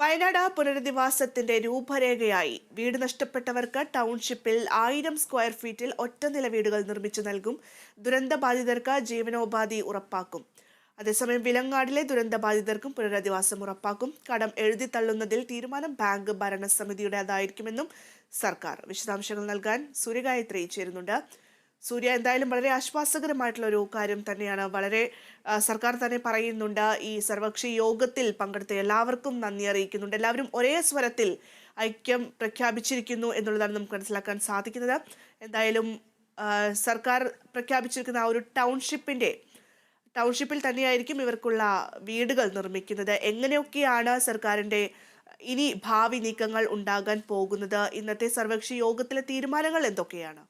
വയനാട് പുനരധിവാസത്തിന്റെ രൂപരേഖയായി. വീട് നഷ്ടപ്പെട്ടവർക്ക് ടൗൺഷിപ്പിൽ ആയിരം സ്ക്വയർ ഫീറ്റിൽ ഒറ്റനില വീടുകൾ നിർമ്മിച്ചു നൽകും. ദുരന്തബാധിതർക്ക് ജീവനോപാധി ഉറപ്പാക്കും. അതേസമയം വിലങ്ങാടിലെ ദുരന്തബാധിതർക്കും പുനരധിവാസം ഉറപ്പാക്കും. കടം എഴുതി തള്ളുന്നതിൽ തീരുമാനം ബാങ്ക് ഭരണസമിതിയുടേതായിരിക്കുമെന്നും സർക്കാർ വിശദാംശങ്ങൾ നൽകാൻ സൂര്യഗായത്രി ചേരുന്നുണ്ട്. സൂര്യ എന്തായാലും വളരെ ആശ്വാസകരമായിട്ടുള്ള ഒരു കാര്യം തന്നെയാണ്. വളരെ സർക്കാർ തന്നെ പറയുന്നുണ്ട് ഈ സർവകക്ഷി യോഗത്തിൽ പങ്കെടുത്ത എല്ലാവർക്കും നന്ദി അറിയിക്കുന്നുണ്ട്. എല്ലാവരും ഒരേ സ്വരത്തിൽ ഐക്യം പ്രഖ്യാപിച്ചിരിക്കുന്നു എന്നുള്ളതാണ് നമുക്ക് മനസ്സിലാക്കാൻ സാധിക്കുന്നത്. എന്തായാലും സർക്കാർ പ്രഖ്യാപിച്ചിരിക്കുന്ന ആ ഒരു ടൗൺഷിപ്പിന്റെ ടൗൺഷിപ്പിൽ തന്നെയായിരിക്കും ഇവർക്കുള്ള വീടുകൾ നിർമ്മിക്കുന്നത്. എങ്ങനെയൊക്കെയാണ് സർക്കാരിന്റെ ഇനി ഭാവി നീക്കങ്ങൾ ഉണ്ടാകാൻ പോകുന്നത്? ഇന്നത്തെ സർവകക്ഷി യോഗത്തിലെ തീരുമാനങ്ങൾ എന്തൊക്കെയാണ്?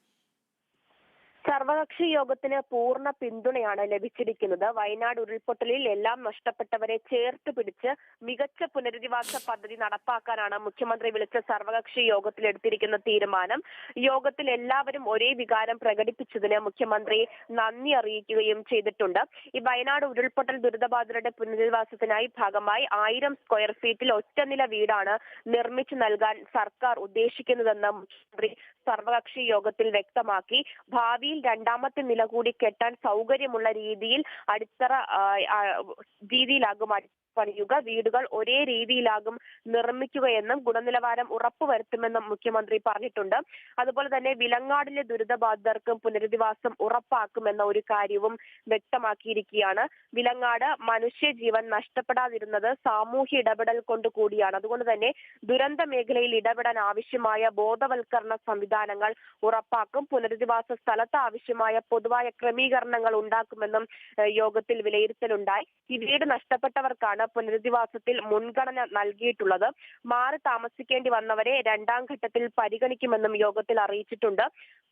സർവകക്ഷി യോഗത്തിന് പൂർണ പിന്തുണയാണ് ലഭിച്ചിരിക്കുന്നത്. വയനാട് ഉരുൾപൊട്ടലിൽ എല്ലാം നഷ്ടപ്പെട്ടവരെ ചേർത്ത് പിടിച്ച് മികച്ച പുനരധിവാസ പദ്ധതി നടപ്പാക്കാനാണ് മുഖ്യമന്ത്രി വിളിച്ച സർവകക്ഷി യോഗത്തിൽ എടുത്തിരിക്കുന്ന തീരുമാനം. യോഗത്തിൽ എല്ലാവരും ഒരേ വികാരം പ്രകടിപ്പിച്ചതിന് മുഖ്യമന്ത്രി നന്ദി അറിയിക്കുകയും ചെയ്തിട്ടുണ്ട്. ഈ വയനാട് ഉരുൾപൊട്ടൽ ദുരിതബാധിതരുടെ പുനരധിവാസത്തിനായി ഭാഗമായി ആയിരം സ്ക്വയർ ഫീറ്റിൽ ഒറ്റനില വീടാണ് നിർമ്മിച്ചു നൽകാൻ സർക്കാർ ഉദ്ദേശിക്കുന്നതെന്ന് മുഖ്യമന്ത്രി സർവകക്ഷി യോഗത്തിൽ വ്യക്തമാക്കി. ഭാവിയിൽ രണ്ടാമത്തെ നില കൂടി കെട്ടാൻ സൗകര്യമുള്ള രീതിയിൽ അടിത്തറ രീതിയിലാകും പണിയുക വീടുകൾ ഒരേ രീതിയിലാകും നിർമ്മിക്കുകയെന്നും ഗുണനിലവാരം ഉറപ്പുവരുത്തുമെന്നും മുഖ്യമന്ത്രി പറഞ്ഞിട്ടുണ്ട്. അതുപോലെ തന്നെ വിലങ്ങാടിലെ ദുരിതബാധിതർക്ക് പുനരധിവാസം ഉറപ്പാക്കുമെന്ന ഒരു കാര്യവും വ്യക്തമാക്കിയിരിക്കുകയാണ്. വിലങ്ങാട് മനുഷ്യജീവൻ നഷ്ടപ്പെടാതിരുന്നത് സാമൂഹ്യ ഇടപെടൽ കൊണ്ട് കൂടിയാണ്. അതുകൊണ്ട് തന്നെ ദുരന്ത മേഖലയിൽ ഇടപെടാൻ ആവശ്യമായ ബോധവൽക്കരണ സംവിധാനങ്ങൾ ഉറപ്പാക്കും. പുനരധിവാസ സ്ഥലത്ത് ആവശ്യമായ പൊതുവായ ക്രമീകരണങ്ങൾ ഉണ്ടാക്കുമെന്നും യോഗത്തിൽ വിലയിരുത്തലുണ്ടായി. ഈ വീട് നഷ്ടപ്പെട്ടവർക്കാണ് പുനരധിവാസത്തിൽ മുൻഗണന നൽകിയിട്ടുള്ളത്. മാറി താമസിക്കേണ്ടി വന്നവരെ രണ്ടാം ഘട്ടത്തിൽ പരിഗണിക്കുമെന്നും യോഗത്തിൽ അറിയിച്ചിട്ടുണ്ട്.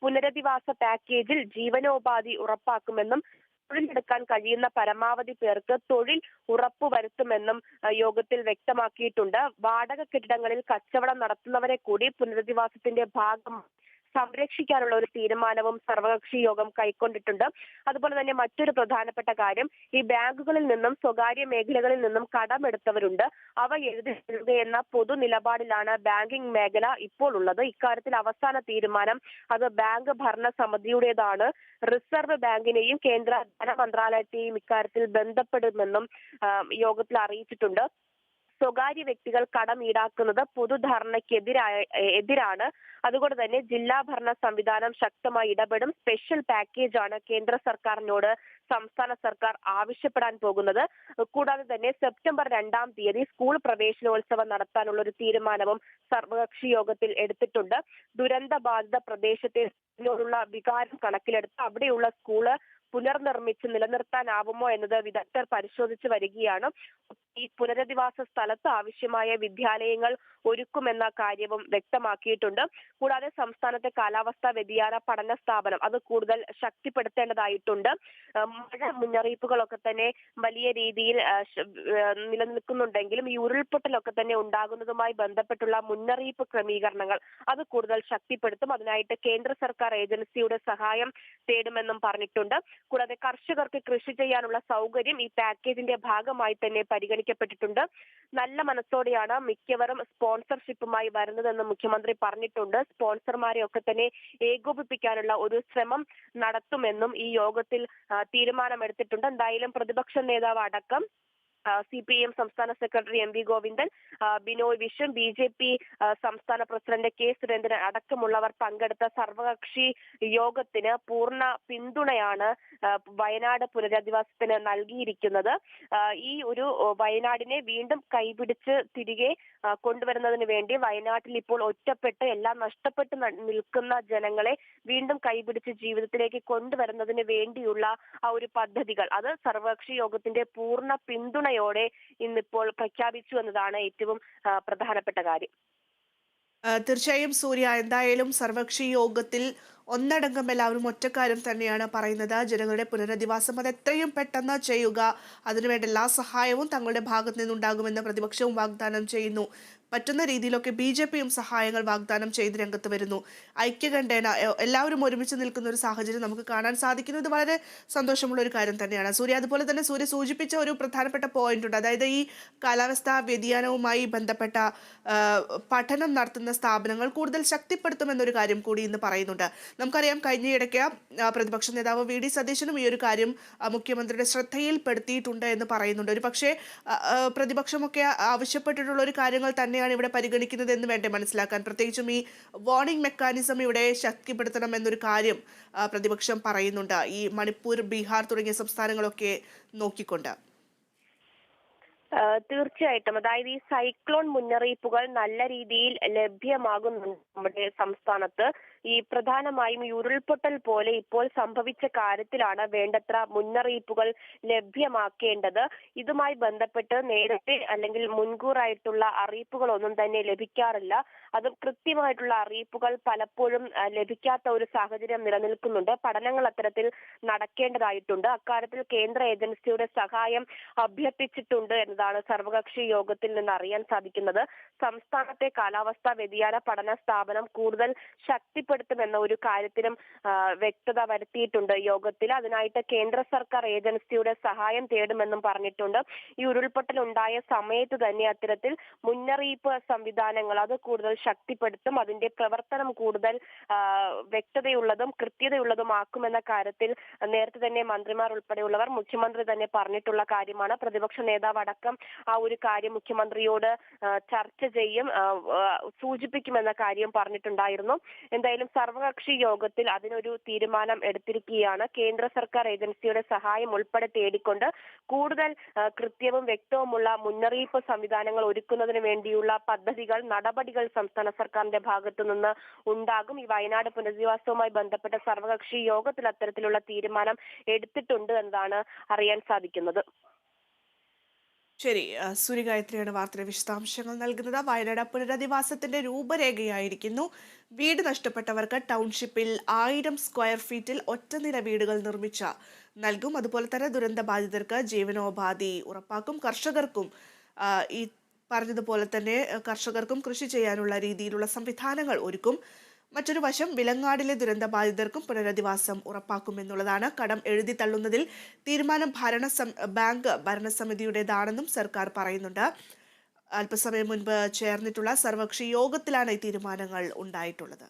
പുനരധിവാസ പാക്കേജിൽ ജീവനോപാധി ഉറപ്പാക്കുമെന്നും തൊഴിലെടുക്കാൻ കഴിയുന്ന പരമാവധി പേർക്ക് തൊഴിൽ ഉറപ്പുവരുത്തുമെന്നും യോഗത്തിൽ വ്യക്തമാക്കിയിട്ടുണ്ട്. വാടക കെട്ടിടങ്ങളിൽ കച്ചവടം നടത്തുന്നവരെ കൂടി പുനരധിവാസത്തിന്റെ ഭാഗം സംരക്ഷിക്കാനുള്ള ഒരു തീരുമാനവും സർവകക്ഷി യോഗം കൈക്കൊണ്ടിട്ടുണ്ട്. അതുപോലെ തന്നെ മറ്റൊരു പ്രധാനപ്പെട്ട കാര്യം ഈ ബാങ്കുകളിൽ നിന്നും സ്വകാര്യ മേഖലകളിൽ നിന്നും കടമെടുത്തവരുണ്ട്. അവ എഴുതി എന്ന പൊതു നിലപാടിലാണ് ബാങ്കിംഗ് മേഖല ഇപ്പോൾ ഉള്ളത്. ഇക്കാര്യത്തിൽ അവസാന തീരുമാനം അത് ബാങ്ക് ഭരണ സമിതിയുടേതാണ് റിസർവ് ബാങ്കിനെയും കേന്ദ്ര ധനമന്ത്രാലയത്തെയും ഇക്കാര്യത്തിൽ ബന്ധപ്പെടുമെന്നും യോഗത്തിൽ അറിയിച്ചിട്ടുണ്ട്. സ്വകാര്യ വ്യക്തികൾ കടം ഈടാക്കുന്നത് പൊതുധാരണയ്ക്കെതിരായ എതിരാണ്. അതുകൊണ്ട് തന്നെ ജില്ലാ ഭരണ സംവിധാനം ശക്തമായി ഇടപെടും. സ്പെഷ്യൽ പാക്കേജാണ് കേന്ദ്ര സർക്കാരിനോട് സംസ്ഥാന സർക്കാർ ആവശ്യപ്പെടാൻ പോകുന്നത്. കൂടാതെ തന്നെ സെപ്റ്റംബർ രണ്ടാം തീയതി സ്കൂൾ പ്രവേശനോത്സവം നടത്താനുള്ള ഒരു തീരുമാനവും സർവകക്ഷി യോഗത്തിൽ എടുത്തിട്ടുണ്ട്. ദുരന്ത ബാധിത പ്രദേശത്തെ വികാരം കണക്കിലെടുത്ത് അവിടെയുള്ള സ്കൂൾ പുനർനിർമ്മിച്ച് നിലനിർത്താനാവുമോ എന്നത് വിദഗ്ധർ പരിശോധിച്ചു വരികയാണ്. ഈ പുനരധിവാസ സ്ഥലത്ത് ആവശ്യമായ വിദ്യാലയങ്ങൾ ഒരുക്കുമെന്ന കാര്യവും വ്യക്തമാക്കിയിട്ടുണ്ട്. കൂടാതെ സംസ്ഥാനത്തെ കാലാവസ്ഥാ വ്യതിയാന പഠന സ്ഥാപനം അത് കൂടുതൽ ശക്തിപ്പെടുത്തേണ്ടതായിട്ടുണ്ട്. മഴ മുന്നറിയിപ്പുകളൊക്കെ തന്നെ വലിയ രീതിയിൽ നിലനിൽക്കുന്നുണ്ടെങ്കിലും ഈ ഉരുൾപൊട്ടലൊക്കെ തന്നെ ഉണ്ടാകുന്നതുമായി ബന്ധപ്പെട്ടുള്ള മുന്നറിയിപ്പ് ക്രമീകരണങ്ങൾ അത് കൂടുതൽ ശക്തിപ്പെടുത്തും. അതിനായിട്ട് കേന്ദ്ര സർക്കാർ ഏജൻസിയുടെ സഹായം തേടുമെന്നും പറഞ്ഞിട്ടുണ്ട്. കൂടാതെ കർഷകർക്ക് കൃഷി ചെയ്യാനുള്ള സൗകര്യം ഈ പാക്കേജിന്റെ ഭാഗമായി തന്നെ പരിഗണിക്കപ്പെട്ടിട്ടുണ്ട്. നല്ല മനസ്സോടെയാണ് മിക്കവരും സ്പോൺസർഷിപ്പുമായി വരുന്നതെന്ന് മുഖ്യമന്ത്രി പറഞ്ഞിട്ടുണ്ട്. സ്പോൺസർമാരെ ഒക്കെ തന്നെ ഏകോപിപ്പിക്കാനുള്ള ഒരു ശ്രമം നടത്തുമെന്നും ഈ യോഗത്തിൽ തീരുമാനമെടുത്തിട്ടുണ്ട്. എന്തായാലും പ്രതിപക്ഷ നേതാവ് അടക്കം സി പി എം സംസ്ഥാന secretary M V Govindan Binoy Viswam B J P സംസ്ഥാന പ്രസിഡന്റ് കെ സുരേന്ദ്രൻ അടക്കമുള്ളവർ പങ്കെടുത്ത സർവകക്ഷി യോഗത്തിന് പൂർണ പിന്തുണയാണ് വയനാട് പുനരധിവാസത്തിന് നൽകിയിരിക്കുന്നത്. ഈ ഒരു വയനാടിനെ വീണ്ടും കൈപിടിച്ച് തിരികെ കൊണ്ടുവരുന്നതിന് വേണ്ടി വയനാട്ടിൽ ഇപ്പോൾ ഒറ്റപ്പെട്ട് എല്ലാം നഷ്ടപ്പെട്ട് നിൽക്കുന്ന ജനങ്ങളെ വീണ്ടും കൈപിടിച്ച് ജീവിതത്തിലേക്ക് കൊണ്ടുവരുന്നതിന് വേണ്ടിയുള്ള ആ ഒരു പദ്ധതികൾ. അത് സർവകക്ഷി യോഗത്തിന്റെ പൂർണ പിന്തുണയോടെ ഇന്നിപ്പോൾ പ്രഖ്യാപിച്ചു എന്നതാണ് ഏറ്റവും പ്രധാനപ്പെട്ട കാര്യം. തീർച്ചയായും സൂര്യ എന്തായാലും സർവകക്ഷി യോഗത്തിൽ ഒന്നടങ്കം എല്ലാവരും ഒറ്റക്കാരും തന്നെയാണ് പറയുന്നത്. ജനങ്ങളുടെ പുനരധിവാസം അത് എത്രയും പെട്ടെന്ന് ചെയ്യുക. അതിനുവേണ്ട എല്ലാ സഹായവും തങ്ങളുടെ ഭാഗത്തു നിന്നുണ്ടാകുമെന്ന് പ്രതിപക്ഷവും വാഗ്ദാനം ചെയ്യുന്നു. പറ്റുന്ന രീതിയിലൊക്കെ ബി ജെ പിയും സഹായങ്ങൾ വാഗ്ദാനം ചെയ്ത് രംഗത്ത് വരുന്നു. ഐക്യകണ്ഠേന എല്ലാവരും ഒരുമിച്ച് നിൽക്കുന്ന ഒരു സാഹചര്യം നമുക്ക് കാണാൻ സാധിക്കുന്നു. ഇത് വളരെ സന്തോഷമുള്ള ഒരു കാര്യം തന്നെയാണ്. സൂര്യ അതുപോലെ തന്നെ സൂര്യ സൂചിപ്പിച്ച ഒരു പ്രധാനപ്പെട്ട പോയിന്റ് ഉണ്ട്. അതായത് ഈ കാലാവസ്ഥാ വ്യതിയാനവുമായി ബന്ധപ്പെട്ട പഠനം നടത്തുന്ന സ്ഥാപനങ്ങൾ കൂടുതൽ ശക്തിപ്പെടുത്തുമെന്നൊരു കാര്യം കൂടി ഇന്ന് പറയുന്നുണ്ട്. നമുക്കറിയാം കഴിഞ്ഞയിടയ്ക്ക് പ്രതിപക്ഷ നേതാവ് വി ഡി സതീശനും ഈ ഒരു കാര്യം മുഖ്യമന്ത്രിയുടെ ശ്രദ്ധയിൽപ്പെടുത്തിയിട്ടുണ്ട് എന്ന് പറയുന്നുണ്ട്. ഒരു പക്ഷേ പ്രതിപക്ഷമൊക്കെ ആവശ്യപ്പെട്ടിട്ടുള്ള ഒരു കാര്യങ്ങൾ തന്നെയാണ് ഇവിടെ പരിഗണിക്കുന്നത് എന്ന് വേണ്ടേ മനസ്സിലാക്കാൻ. പ്രത്യേകിച്ചും ഈ വാർണിംഗ് മെക്കാനിസം ഇവിടെ ശക്തിപ്പെടുത്തണം എന്നൊരു കാര്യം പ്രതിപക്ഷം പറയുന്നുണ്ട്. ഈ മണിപ്പൂർ ബീഹാർ തുടങ്ങിയ സംസ്ഥാനങ്ങളൊക്കെ നോക്കിക്കൊണ്ട്. തീർച്ചയായിട്ടും. അതായത് ഈ സൈക്ലോൺ മുന്നറിയിപ്പുകൾ നല്ല രീതിയിൽ ലഭ്യമാകുന്നുണ്ട് നമ്മുടെ സംസ്ഥാനത്ത്. ഈ പ്രധാനമായും ഈ ഉരുൾപൊട്ടൽ പോലെ ഇപ്പോൾ സംഭവിച്ച കാര്യത്തിലാണ് വേണ്ടത്ര മുന്നറിയിപ്പുകൾ ലഭ്യമാക്കേണ്ടത്. ഇതുമായി ബന്ധപ്പെട്ട് നേരത്തെ അല്ലെങ്കിൽ മുൻകൂറായിട്ടുള്ള അറിയിപ്പുകളൊന്നും തന്നെ ലഭിക്കാറില്ല. അത് കൃത്യമായിട്ടുള്ള അറിയിപ്പുകൾ പലപ്പോഴും ലഭിക്കാത്ത ഒരു സാഹചര്യം നിലനിൽക്കുന്നുണ്ട്. പഠനങ്ങൾ അത്തരത്തിൽ നടക്കേണ്ടതായിട്ടുണ്ട്. അക്കാര്യത്തിൽ കേന്ദ്ര ഏജൻസിയുടെ സഹായം അഭ്യർത്ഥിച്ചിട്ടുണ്ട് എന്നതാണ് സർവകക്ഷി യോഗത്തിൽ നിന്ന് അറിയാൻ സാധിക്കുന്നത്. സംസ്ഥാനത്തെ കാലാവസ്ഥാ വ്യതിയാന പഠന സ്ഥാപനം കൂടുതൽ ശക്തിപ്പെടുത്തുമെന്ന ഒരു കാര്യത്തിലും വ്യക്തത വരുത്തിയിട്ടുണ്ട് യോഗത്തിൽ. അതിനായിട്ട് കേന്ദ്ര സർക്കാർ ഏജൻസിയുടെ സഹായം തേടുമെന്നും പറഞ്ഞിട്ടുണ്ട്. ഈ ഉരുൾപൊട്ടൽ ഉണ്ടായ സമയത്ത് തന്നെ അത്തരത്തിൽ മുന്നറിയിപ്പ് സംവിധാനങ്ങൾ അത് കൂടുതൽ ശക്തിപ്പെടുത്തും അതിന്റെ പ്രവർത്തനം കൂടുതൽ വ്യക്തതയുള്ളതും കൃത്യതയുള്ളതും കൃത്യതയുള്ളതുമാക്കുമെന്ന കാര്യത്തിൽ നേരത്തെ തന്നെ മന്ത്രിമാർ ഉൾപ്പെടെയുള്ളവർ മുഖ്യമന്ത്രി തന്നെ പറഞ്ഞിട്ടുള്ള കാര്യമാണ്. പ്രതിപക്ഷ നേതാവ് അടക്കം ആ ഒരു കാര്യം മുഖ്യമന്ത്രിയോട് ചർച്ച ചെയ്യും സൂചിപ്പിക്കുമെന്ന കാര്യം പറഞ്ഞിട്ടുണ്ടായിരുന്നു. എന്തായാലും സർവകക്ഷി യോഗത്തിൽ അതിനൊരു തീരുമാനം എടുത്തിരിക്കുകയാണ്. കേന്ദ്ര സർക്കാർ ഏജൻസിയുടെ സഹായം ഉൾപ്പെടെ തേടിക്കൊണ്ട് കൂടുതൽ കൃത്യവും വ്യക്തവുമുള്ള മുന്നറിയിപ്പ് സംവിധാനങ്ങൾ ഒരുക്കുന്നതിന് വേണ്ടിയുള്ള പദ്ധതികൾ നടപടികൾ സംസ്ഥാന സർക്കാരിന്റെ ഭാഗത്തു നിന്ന് ഉണ്ടാകും. ഈ വയനാട് പുനരധിവാസവുമായി ബന്ധപ്പെട്ട സർവകക്ഷി യോഗത്തിൽ അത്തരത്തിലുള്ള തീരുമാനം എടുത്തിട്ടുണ്ട് എന്നതാണ് അറിയാൻ സാധിക്കുന്നത്. ശരി സൂര്യഗായത്രിയാണ് വാർത്തയുടെ വിശദാംശങ്ങൾ നൽകുന്നത്. വയനാട് പുനരധിവാസത്തിന്റെ രൂപരേഖയായിരിക്കുന്നു. വീട് നഷ്ടപ്പെട്ടവർക്ക് ടൗൺഷിപ്പിൽ ആയിരം സ്ക്വയർ ഫീറ്റിൽ ഒറ്റനില വീടുകൾ നിർമ്മിച്ച നൽകും. അതുപോലെ തന്നെ ദുരന്ത ബാധിതർക്ക് ജീവനോപാധി ഉറപ്പാക്കും. കർഷകർക്കും ഈ പറഞ്ഞതുപോലെ തന്നെ കർഷകർക്കും കൃഷി ചെയ്യാനുള്ള രീതിയിലുള്ള സംവിധാനങ്ങൾ ഒരുക്കും. മറ്റൊരു വശം വിലങ്ങാടിലെ ദുരന്തബാധിതർക്കും പുനരധിവാസം ഉറപ്പാക്കുമെന്നുള്ളതാണ് കടം എഴുതി തള്ളുന്നതിൽ തീരുമാനം ഭരണ ബാങ്ക് ഭരണസമിതിയുടേതാണെന്നും സർക്കാർ പറയുന്നുണ്ട്. അല്പസമയം മുൻപ് ചേർന്നിട്ടുള്ള സർവകക്ഷി യോഗത്തിലാണ് ഈ തീരുമാനങ്ങൾ ഉണ്ടായിട്ടുള്ളത്.